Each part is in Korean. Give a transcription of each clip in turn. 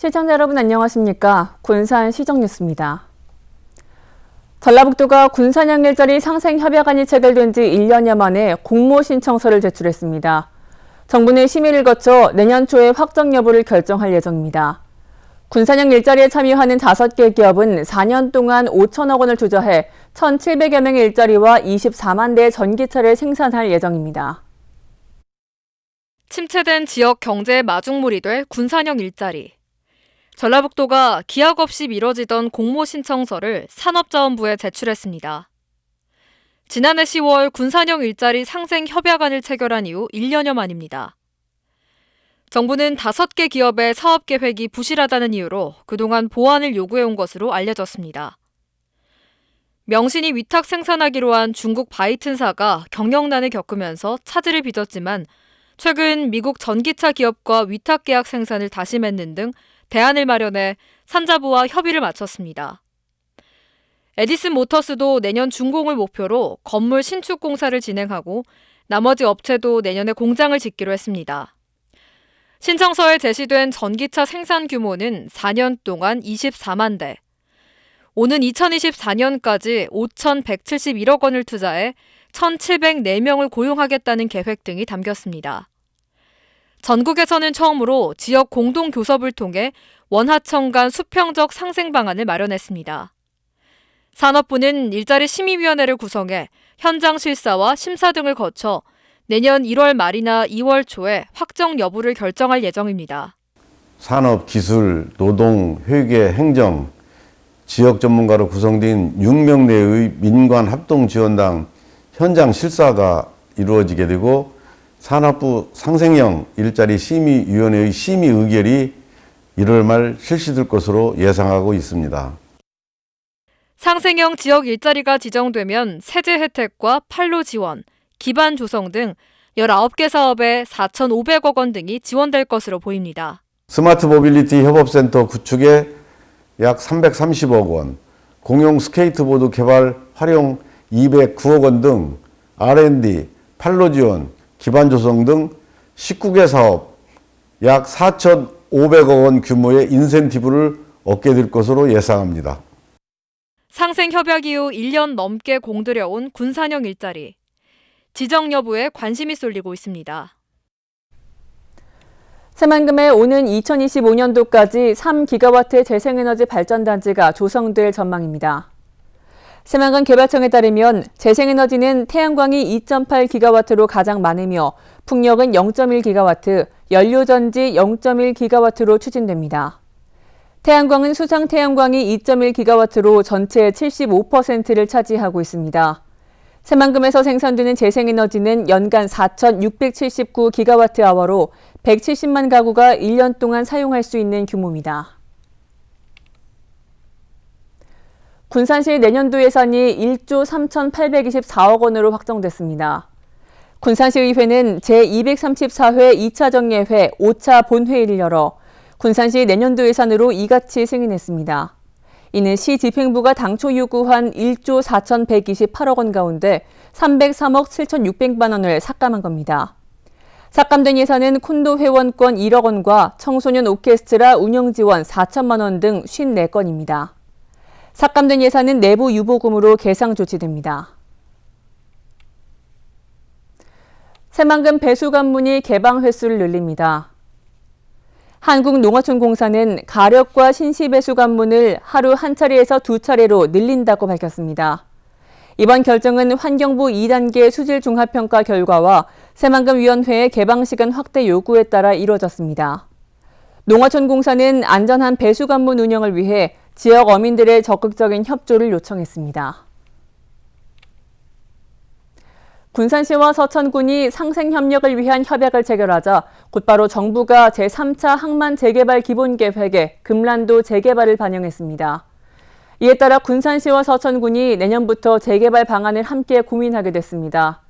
시청자 여러분 안녕하십니까? 군산 시정뉴스입니다. 전라북도가 군산형 일자리 상생 협약안이 체결된 지 1년여 만에 공모 신청서를 제출했습니다. 정부는 심의를 거쳐 내년 초에 확정 여부를 결정할 예정입니다. 군산형 일자리에 참여하는 5개 기업은 4년 동안 5천억 원을 투자해 1,700여 명의 일자리와 24만 대의 전기차를 생산할 예정입니다. 침체된 지역 경제의 마중물이 될 군산형 일자리. 전라북도가 기약 없이 미뤄지던 공모 신청서를 산업자원부에 제출했습니다. 지난해 10월 군산형 일자리 상생 협약안을 체결한 이후 1년여 만입니다. 정부는 5개 기업의 사업 계획이 부실하다는 이유로 그동안 보완을 요구해온 것으로 알려졌습니다. 명신이 위탁 생산하기로 한 중국 바이튼사가 경영난을 겪으면서 차질을 빚었지만 최근 미국 전기차 기업과 위탁 계약 생산을 다시 맺는 등 대안을 마련해 산자부와 협의를 마쳤습니다. 에디슨 모터스도 내년 준공을 목표로 건물 신축 공사를 진행하고 나머지 업체도 내년에 공장을 짓기로 했습니다. 신청서에 제시된 전기차 생산 규모는 4년 동안 24만 대. 오는 2024년까지 5,171억 원을 투자해 1,704명을 고용하겠다는 계획 등이 담겼습니다. 전국에서는 처음으로 지역 공동 교섭을 통해 원하청 간 수평적 상생 방안을 마련했습니다. 산업부는 일자리 심의위원회를 구성해 현장 실사와 심사 등을 거쳐 내년 1월 말이나 2월 초에 확정 여부를 결정할 예정입니다. 산업, 기술, 노동, 회계, 행정, 지역 전문가로 구성된 6명 내의 민관 합동 지원당 현장 실사가 이루어지게 되고 산업부 상생형 일자리 심의위원회의 심의 의결이 1월 말 실시될 것으로 예상하고 있습니다. 상생형 지역 일자리가 지정되면 세제 혜택과 판로 지원, 기반 조성 등 19개 사업에 4,500억 원 등이 지원될 것으로 보입니다. 스마트 모빌리티 협업센터 구축에 약 330억 원, 공용 스케이트보드 개발 활용 209억 원 등 R&D, 판로 지원, 기반 조성 등 19개 사업 약 4,500억 원 규모의 인센티브를 얻게 될 것으로 예상합니다. 상생 협약 이후 1년 넘게 공들여온 군산형 일자리. 지정 여부에 관심이 쏠리고 있습니다. 새만금에 오는 2025년도까지 3기가와트 재생에너지 발전단지가 조성될 전망입니다. 새만금 개발청에 따르면 재생에너지는 태양광이 2.8기가와트로 가장 많으며 풍력은 0.1기가와트, 연료전지 0.1기가와트로 추진됩니다. 태양광은 수상 태양광이 2.1기가와트로 전체의 75%를 차지하고 있습니다. 새만금에서 생산되는 재생에너지는 연간 4,679기가와트아워로 170만 가구가 1년 동안 사용할 수 있는 규모입니다. 군산시 내년도 예산이 1조 3,824억 원으로 확정됐습니다. 군산시의회는 제234회 2차 정례회 5차 본회의를 열어 군산시 내년도 예산으로 이같이 승인했습니다. 이는 시 집행부가 당초 요구한 1조 4,128억 원 가운데 303억 7,600만 원을 삭감한 겁니다. 삭감된 예산은 콘도 회원권 1억 원과 청소년 오케스트라 운영 지원 4천만 원 등 54건입니다. 삭감된 예산은 내부 유보금으로 계상 조치됩니다. 새만금 배수 관문이 개방 횟수를 늘립니다. 한국농어촌공사는 가력과 신시 배수 관문을 하루 한 차례에서 두 차례로 늘린다고 밝혔습니다. 이번 결정은 환경부 2단계 수질 종합평가 결과와 새만금위원회의 개방 시간 확대 요구에 따라 이루어졌습니다. 농어촌공사는 안전한 배수 관문 운영을 위해 지역 어민들의 적극적인 협조를 요청했습니다. 군산시와 서천군이 상생협력을 위한 협약을 체결하자 곧바로 정부가 제3차 항만 재개발 기본계획에 금란도 재개발을 반영했습니다. 이에 따라 군산시와 서천군이 내년부터 재개발 방안을 함께 고민하게 됐습니다.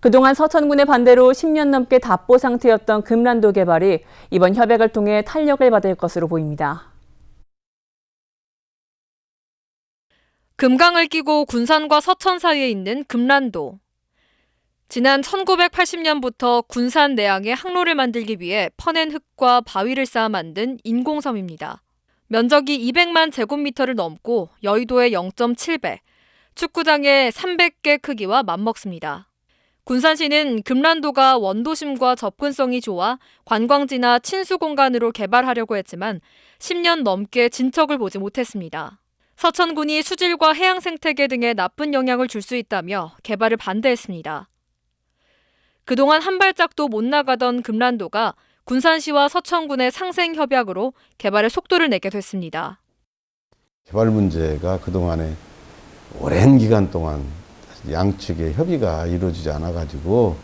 그동안 서천군의 반대로 10년 넘게 답보 상태였던 금란도 개발이 이번 협약을 통해 탄력을 받을 것으로 보입니다. 금강을 끼고 군산과 서천 사이에 있는 금란도. 지난 1980년부터 군산 내양에 항로를 만들기 위해 퍼낸 흙과 바위를 쌓아 만든 인공섬입니다. 면적이 200만 제곱미터를 넘고 여의도의 0.7배, 축구장의 300개 크기와 맞먹습니다. 군산시는 금란도가 원도심과 접근성이 좋아 관광지나 친수 공간으로 개발하려고 했지만 10년 넘게 진척을 보지 못했습니다. 서천군이 수질과 해양 생태계 등에 나쁜 영향을 줄 수 있다며 개발을 반대했습니다. 그동안 한 발짝도 못 나가던 금란도가 군산시와 서천군의 상생 협약으로 개발에 속도를 내게 됐습니다. 개발 문제가 그동안에 오랜 기간 동안 양측의 협의가 이루어지지 않아 가지고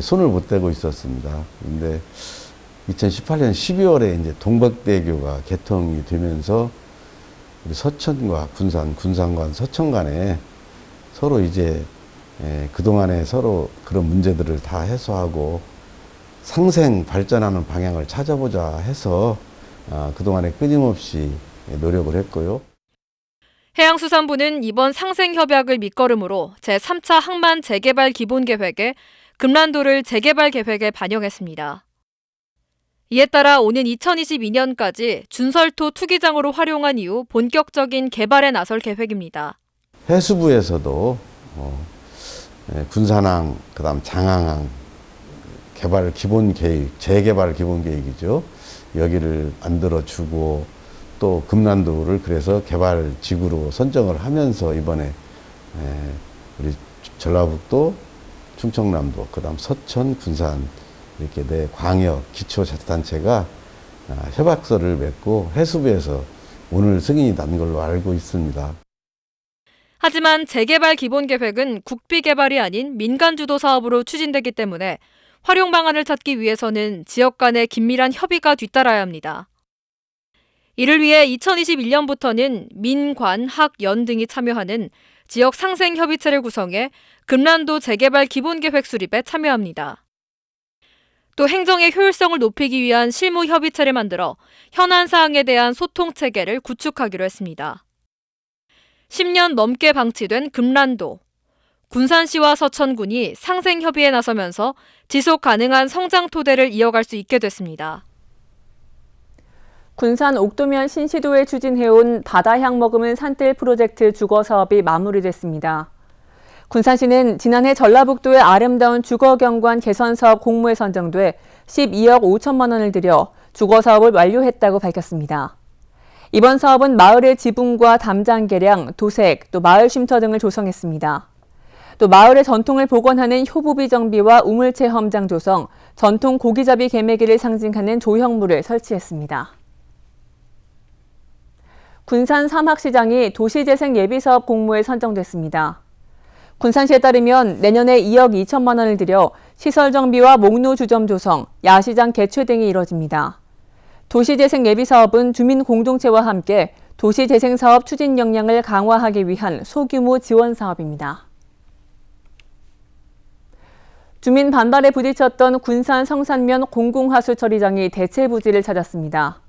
손을 못 대고 있었습니다. 근데 2018년 12월에 이제 동백대교가 개통이 되면서 우리 서천과 군산, 군산과 서천 간에 서로 이제 예, 그동안에 서로 그런 문제들을 다 해소하고 상생 발전하는 방향을 찾아보자 해서 아, 그동안에 끊임없이 노력을 했고요. 해양수산부는 이번 상생협약을 밑거름으로 제3차 항만 재개발 기본계획에 금란도를 재개발 계획에 반영했습니다. 이에 따라 오는 2022년까지 준설토 투기장으로 활용한 이후 본격적인 개발에 나설 계획입니다. 해수부에서도 어, 예, 군산항, 그다음 장항항 개발 기본 계획, 재개발 기본 계획이죠. 여기를 만들어 주고 또 금난도를 그래서 개발 지구로 선정을 하면서 이번에 예, 우리 전라북도, 충청남도, 그다음 서천, 군산 이렇게 네 광역 기초자치단체가 아, 협약서를 맺고 해수부에서 오늘 승인이 난 걸로 알고 있습니다. 하지만 재개발 기본 계획은 국비 개발이 아닌 민간 주도 사업으로 추진되기 때문에 활용 방안을 찾기 위해서는 지역 간의 긴밀한 협의가 뒤따라야 합니다. 이를 위해 2021년부터는 민, 관, 학, 연 등이 참여하는 지역 상생 협의체를 구성해 금란도 재개발 기본 계획 수립에 참여합니다. 또 행정의 효율성을 높이기 위한 실무 협의체를 만들어 현안 사항에 대한 소통 체계를 구축하기로 했습니다. 10년 넘게 방치된 금란도. 군산시와 서천군이 상생 협의에 나서면서 지속 가능한 성장 토대를 이어갈 수 있게 됐습니다. 군산 옥도면 신시도에 추진해온 바다 향 머금은 산뜰 프로젝트 주거 사업이 마무리됐습니다. 군산시는 지난해 전라북도의 아름다운 주거 경관 개선 사업 공모에 선정돼 12억 5천만 원을 들여 주거 사업을 완료했다고 밝혔습니다. 이번 사업은 마을의 지붕과 담장 개량, 도색, 또 마을 쉼터 등을 조성했습니다. 또 마을의 전통을 복원하는 효부비 정비와 우물 체 험장 조성, 전통 고기잡이 개매기를 상징하는 조형물을 설치했습니다. 군산 사막시장이 도시재생 예비사업 공모에 선정됐습니다. 군산시에 따르면 내년에 2억 2천만 원을 들여 시설 정비와 목로 주점 조성, 야시장 개최 등이 이뤄집니다. 도시재생 예비사업은 주민 공동체와 함께 도시재생 사업 추진 역량을 강화하기 위한 소규모 지원 사업입니다. 주민 반발에 부딪혔던 군산 성산면 공공하수 처리장이 대체 부지를 찾았습니다.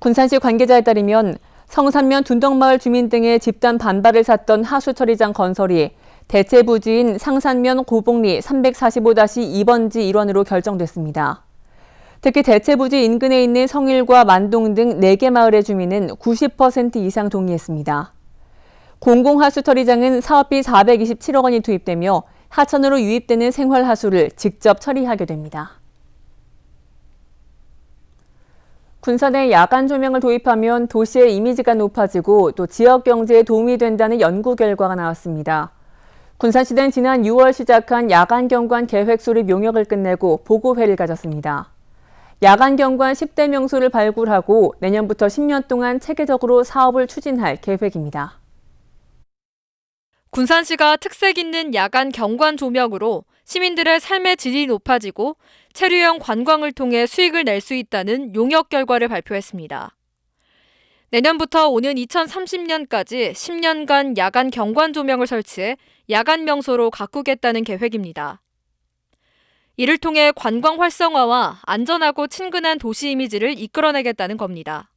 군산시 관계자에 따르면 성산면 둔덕마을 주민 등의 집단 반발을 샀던 하수 처리장 건설이 대체 부지인 상산면 고봉리 345-2번지 일원으로 결정됐습니다. 특히 대체 부지 인근에 있는 성일과 만동 등 4개 마을의 주민은 90% 이상 동의했습니다. 공공하수 처리장은 사업비 427억 원이 투입되며 하천으로 유입되는 생활하수를 직접 처리하게 됩니다. 군산에 야간 조명을 도입하면 도시의 이미지가 높아지고 또 지역 경제에 도움이 된다는 연구 결과가 나왔습니다. 군산시는 지난 6월 시작한 야간 경관 계획 수립 용역을 끝내고 보고회를 가졌습니다. 야간 경관 10대 명소를 발굴하고 내년부터 10년 동안 체계적으로 사업을 추진할 계획입니다. 군산시가 특색 있는 야간 경관 조명으로 시민들의 삶의 질이 높아지고 체류형 관광을 통해 수익을 낼 수 있다는 용역 결과를 발표했습니다. 내년부터 오는 2030년까지 10년간 야간 경관 조명을 설치해 야간 명소로 가꾸겠다는 계획입니다. 이를 통해 관광 활성화와 안전하고 친근한 도시 이미지를 이끌어내겠다는 겁니다.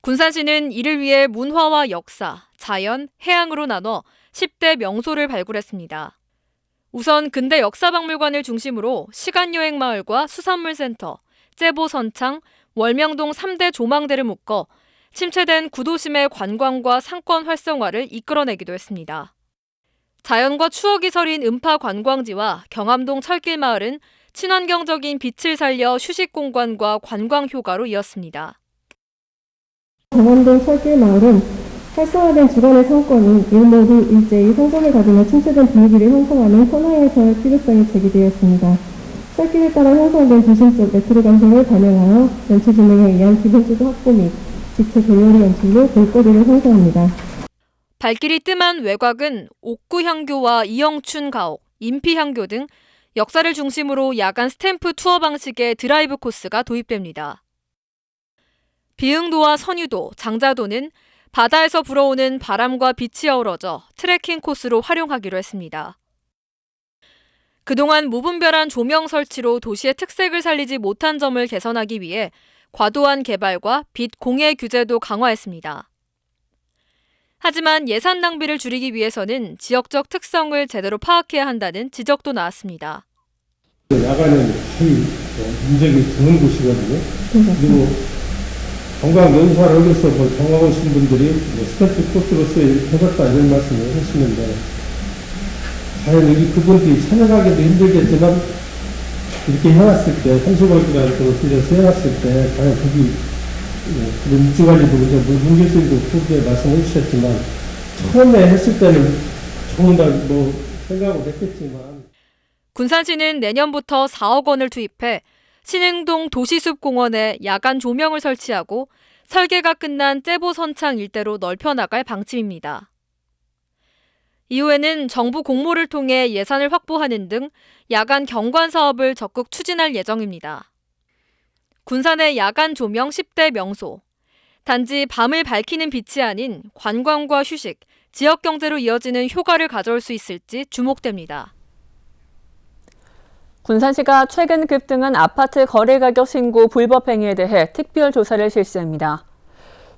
군산시는 이를 위해 문화와 역사, 자연, 해양으로 나눠 10대 명소를 발굴했습니다. 우선 근대 역사박물관을 중심으로 시간여행 마을과 수산물센터, 제보 선창, 월명동 3대 조망대를 묶어 침체된 구도심의 관광과 상권 활성화를 이끌어내기도 했습니다. 자연과 추억이 서린 음파 관광지와 경암동 철길 마을은 친환경적인 빛을 살려 휴식 공간과 관광 효과로 이었습니다. 강원도 철길 마을은 활성화된 주간의 상권이 일모두 일제히 성장을 가지며 침체된 분위기를 형성하는 현황에서의 필요성이 제기되었습니다. 철길에 따라 형성된 도심 속 레트로 감성을 반영하여 연출 진행에 의한 기본지도 확보 및 지체 갤러리 연출로 볼거리를 형성합니다. 발길이 뜸한 외곽은 옥구향교와 이영춘 가옥, 인피향교 등 역사를 중심으로 야간 스탬프 투어 방식의 드라이브 코스가 도입됩니다. 비흥도와 선유도, 장자도는 바다에서 불어오는 바람과 빛이 어우러져 트레킹 코스로 활용하기로 했습니다. 그동안 무분별한 조명 설치로 도시의 특색을 살리지 못한 점을 개선하기 위해 과도한 개발과 빛 공해 규제도 강화했습니다. 하지만 예산 낭비를 줄이기 위해서는 지역적 특성을 제대로 파악해야 한다는 지적도 나왔습니다. 야간에는 어, 인적이 드문 곳이거든요. 그리고 관광 위해서 뭐 관광 오신 분들이 뭐 스태프 코스로서 해봤다 이런 말씀을 하시는데 과연 여기 그분들이 찾아가기도 힘들겠지만 이렇게 해놨을 때 한수골이라는 걸 들려서 해놨을 때 과연 거기 뭐 그런 입주관리도 이제 문교수님도 후기에 말씀해 주셨지만 처음에 했을 때는 조금 더뭐 생각을 했겠지만 군산시는 내년부터 4억 원을 투입해 신흥동 도시숲공원에 야간 조명을 설치하고 설계가 끝난 째보 선창 일대로 넓혀 나갈 방침입니다. 이후에는 정부 공모를 통해 예산을 확보하는 등 야간 경관 사업을 적극 추진할 예정입니다. 군산의 야간 조명 10대 명소. 단지 밤을 밝히는 빛이 아닌 관광과 휴식, 지역 경제로 이어지는 효과를 가져올 수 있을지 주목됩니다. 군산시가 최근 급등한 아파트 거래 가격 신고 불법 행위에 대해 특별 조사를 실시합니다.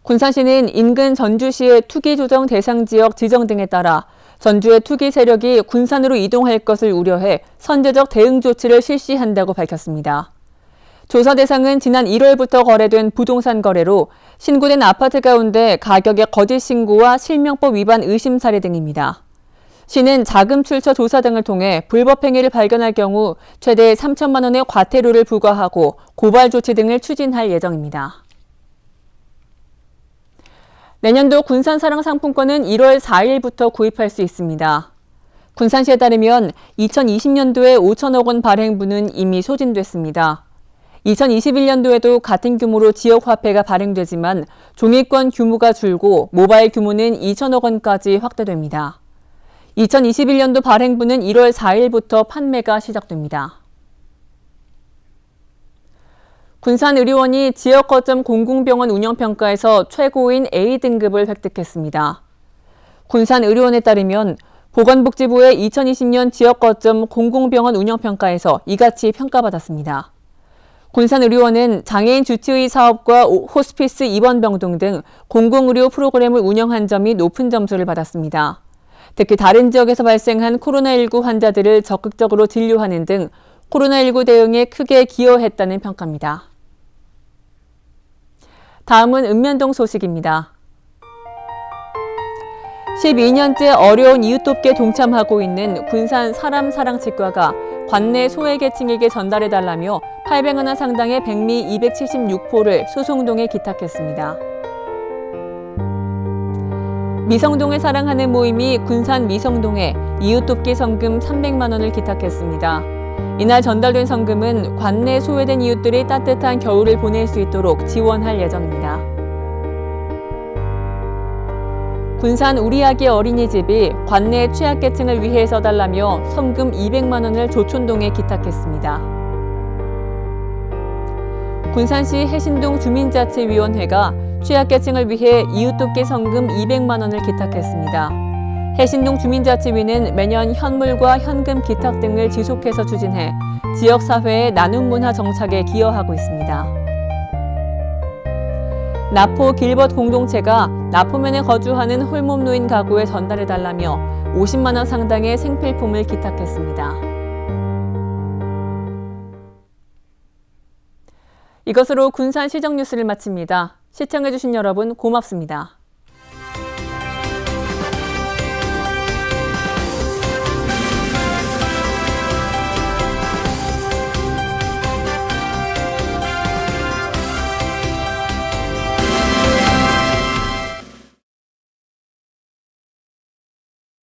군산시는 인근 전주시의 투기 조정 대상 지역 지정 등에 따라 전주의 투기 세력이 군산으로 이동할 것을 우려해 선제적 대응 조치를 실시한다고 밝혔습니다. 조사 대상은 지난 1월부터 거래된 부동산 거래로 신고된 아파트 가운데 가격의 거짓 신고와 실명법 위반 의심 사례 등입니다. 시는 자금 출처 조사 등을 통해 불법 행위를 발견할 경우 최대 3천만 원의 과태료를 부과하고 고발 조치 등을 추진할 예정입니다. 내년도 군산 사랑 상품권은 1월 4일부터 구입할 수 있습니다. 군산시에 따르면 2020년도에 5천억 원 발행분은 이미 소진됐습니다. 2021년도에도 같은 규모로 지역 화폐가 발행되지만 종이권 규모가 줄고 모바일 규모는 2천억 원까지 확대됩니다. 2021년도 발행분은 1월 4일부터 판매가 시작됩니다. 군산의료원이 지역 거점 공공병원 운영평가에서 최고인 A등급을 획득했습니다. 군산의료원에 따르면 보건복지부의 2020년 지역 거점 공공병원 운영평가에서 이같이 평가받았습니다. 군산의료원은 장애인 주치의 사업과 호스피스 입원병동 등 공공의료 프로그램을 운영한 점이 높은 점수를 받았습니다. 특히 다른 지역에서 발생한 코로나19 환자들을 적극적으로 진료하는 등 코로나19 대응에 크게 기여했다는 평가입니다. 다음은 읍면동 소식입니다. 12년째 어려운 이웃돕기에 동참하고 있는 군산 사람 사랑 치과가 관내 소외계층에게 전달해달라며 800원 원 상당의 백미 276포를 소송동에 기탁했습니다. 미성동을 사랑하는 모임이 군산 미성동에 이웃돕기 성금 300만 원을 기탁했습니다. 이날 전달된 성금은 관내 소외된 이웃들이 따뜻한 겨울을 보낼 수 있도록 지원할 예정입니다. 군산 우리 아기 어린이집이 관내 취약계층을 위해 써달라며 성금 200만 원을 조촌동에 기탁했습니다. 군산시 해신동 주민자치위원회가 취약계층을 위해 이웃돕기 성금 200만 원을 기탁했습니다. 해신동 주민자치위는 매년 현물과 현금 기탁 등을 지속해서 추진해 지역사회의 나눔 문화 정착에 기여하고 있습니다. 나포 길벗 공동체가 나포면에 거주하는 홀몸 노인 가구에 전달해달라며 50만 원 상당의 생필품을 기탁했습니다. 이것으로 군산 시정 뉴스를 마칩니다. 시청해주신 여러분 고맙습니다.